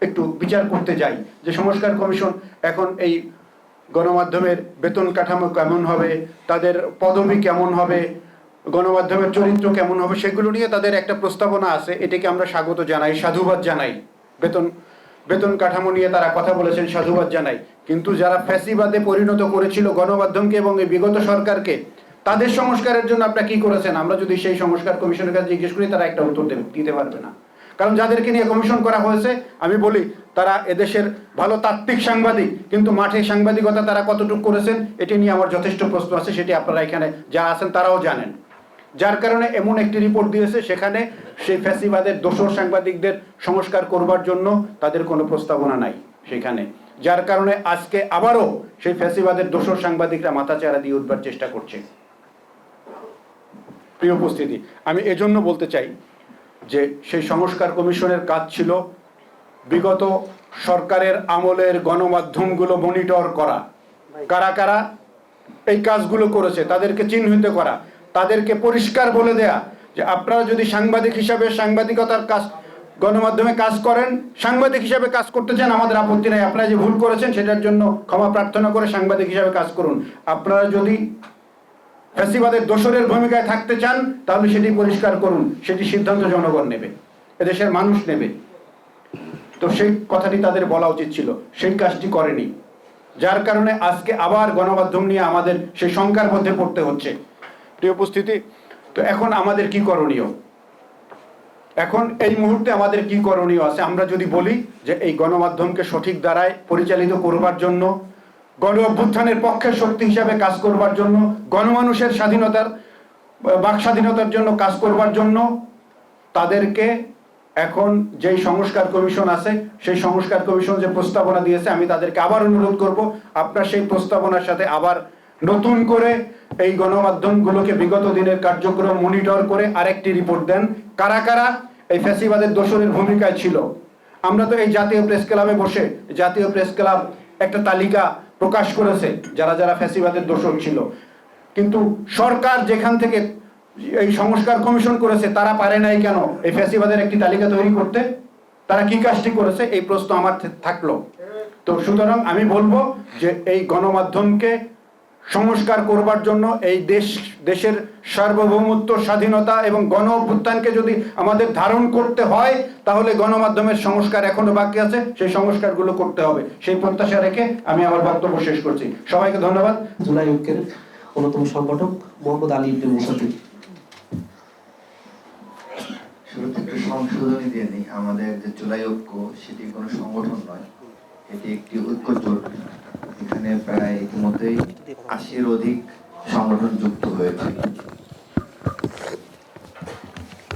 একটু বিচার করতে যাই। যে সংস্কার কমিশন এখন এই গণমাধ্যমের বেতন কাঠামো কেমন হবে, তাদের পদবি কেমন হবে, গণমাধ্যমের চরিত্র কেমন হবে, সেগুলো নিয়ে তাদের একটা প্রস্তাবনা আছে, এটাকে আমরা স্বাগত জানাই, সাধুবাদ জানাই। বেতন বেতন কাঠামো নিয়ে তারা কথা বলেছেন, সাধুবাদ জানাই। কিন্তু যারা ফ্যাসিবাদে পরিণত করেছিল গণমাধ্যমকে এবং এই বিগত সরকারকে, তাদের সংস্কারের জন্য আপনারা কি করেছেন? আমরা যদি সেই সংস্কার কমিশনের কাছে জিজ্ঞেস করি, তারা একটা উত্তর দিতে পারবে না। কারণ যাদেরকে নিয়ে কমিশন করা হয়েছে, আমি বলি, তারা এদেশের ভালো তাত্ত্বিক সাংবাদিক, কিন্তু মাঠে সাংবাদিকতা তারা কতটুকু করেছেন, এটি নিয়ে আমার যথেষ্ট প্রশ্ন আছে, সেটি আপনারা এখানে যা আছেন তারাও জানেন। যার কারণে এমন একটি রিপোর্ট দিয়েছে, সেখানে সেই ফ্যাসিবাদের দোষর সাংবাদিকদের সংস্কার করবার জন্য তাদের কোনো প্রস্তাবনা নাই সেখানে। যার কারণে আজকে আবারও সেই ফ্যাসিবাদের দোষর সাংবাদিকরা মাথাচাড়া দিয়ে উঠবার চেষ্টা করছে। প্রিয় উপস্থিতি, আমি এজন্য বলতে চাই যে সেই সংস্কার কমিশনের কাজ ছিল বিগত সরকারের আমলের গণমাধ্যমগুলো মনিটর করা। কারা কারা এই কাজগুলো করেছে, তাদেরকে চিহ্নিত করা, তাদেরকে পরিষ্কার বলে দেয়া যে আপনারা যদি সাংবাদিক হিসাবে সাংবাদিকতার কাজ, গণমাধ্যমে কাজ করেন, সাংবাদিক হিসাবে কাজ করতে চান, আমাদের আপত্তি নাই। আপনারা যে ভুল করেছেন, সেটার জন্য ক্ষমা প্রার্থনা করে সাংবাদিক হিসাবে কাজ করুন। আপনারা যদি ফ্যাসিবাদের দোসরের ভূমিকায় থাকতে চান, তাহলে সেটি পরিষ্কার করুন। সেটি সিদ্ধান্ত জনগণ নেবে, এদেশের মানুষ নেবে। তো সেই কথাটি তাদের বলা উচিত ছিল, সেই কাজটি করেনি। যার কারণে আজকে আবার গণমাধ্যম নিয়ে আমাদের সেই শঙ্কার মধ্যে পড়তে হচ্ছে। প্রিয় উপস্থিতি, তো এখন আমাদের কি করণীয়? এখন এই মুহূর্তে আমাদের কি করণীয় আছে? আমরা যদি বলি যে এই গণমাধ্যমকে সঠিক দ্বারায় পরিচালিত করবার জন্য গণ অভ্যুত্থানের পক্ষের শক্তি হিসাবে কাজ করবার জন্য, গণমানুষের স্বাধীনতার, বাক স্বাধীনতার জন্য কাজ করবার জন্য তাদেরকে এখন যেই সংস্কার কমিশন আছে, সেই সংস্কার কমিশন যে প্রস্তাবনা দিয়েছে, আমি তাদেরকে আবার অনুরোধ করব, আপনার সেই প্রস্তাবনার সাথে আবার নতুন করে এই গণমাধ্যমগুলোকে বিগত দিনের কার্যক্রম মনিটর করে আরেকটি রিপোর্ট দেন। কারা কারা? এই ফ্যাসিবাদের দোসরের ভূমিকায় ছিল। আমরা তো এই জাতীয় প্রেস ক্লাবে বসে, জাতীয় প্রেস ক্লাব একটা তালিকা প্রকাশ করেছে, যারা যারা ফ্যাসিবাদের দোষক ছিল। কিন্তু সরকার যেখান থেকে এই সংস্কার কমিশন করেছে, তারা পারে নাই কেন? এই ফ্যাসিবাদের একটি তালিকা তৈরি করতে? তারা কি কাজটি করেছে? এই প্রশ্ন আমার থাকল। তো সুতরাং আমি বলব যে এই গণমাধ্যমকে সংস্কার করবার জন্য এই দেশ দেশের সার্বভৌমত্ব স্বাধীনতা এবং গণ অভ্যুত্থানকে যদি আমাদের ধারণ করতে হয় তাহলে গণমাধ্যমের সংস্কার এখনও বাকি আছে। সেই সংস্কারগুলো করতে হবে। সেই প্রত্যাশা রেখে আমি আমার বক্তব্য শেষ করছি। সবাইকে ধন্যবাদ। জুলাই ঐক্যের অন্যতম সংগঠক মোহাম্মদ আলী ইবনে মুসাফির সংশোধনী দিয়ে নিই। আমাদের যে জুলাই ঐক্য সেটি কোনো সংগঠন নয়। এটি একটি ঐক্য জোট এখানে প্রায় ইতিমধ্যেই আশির অধিক সংগঠন যুক্ত হয়েছে।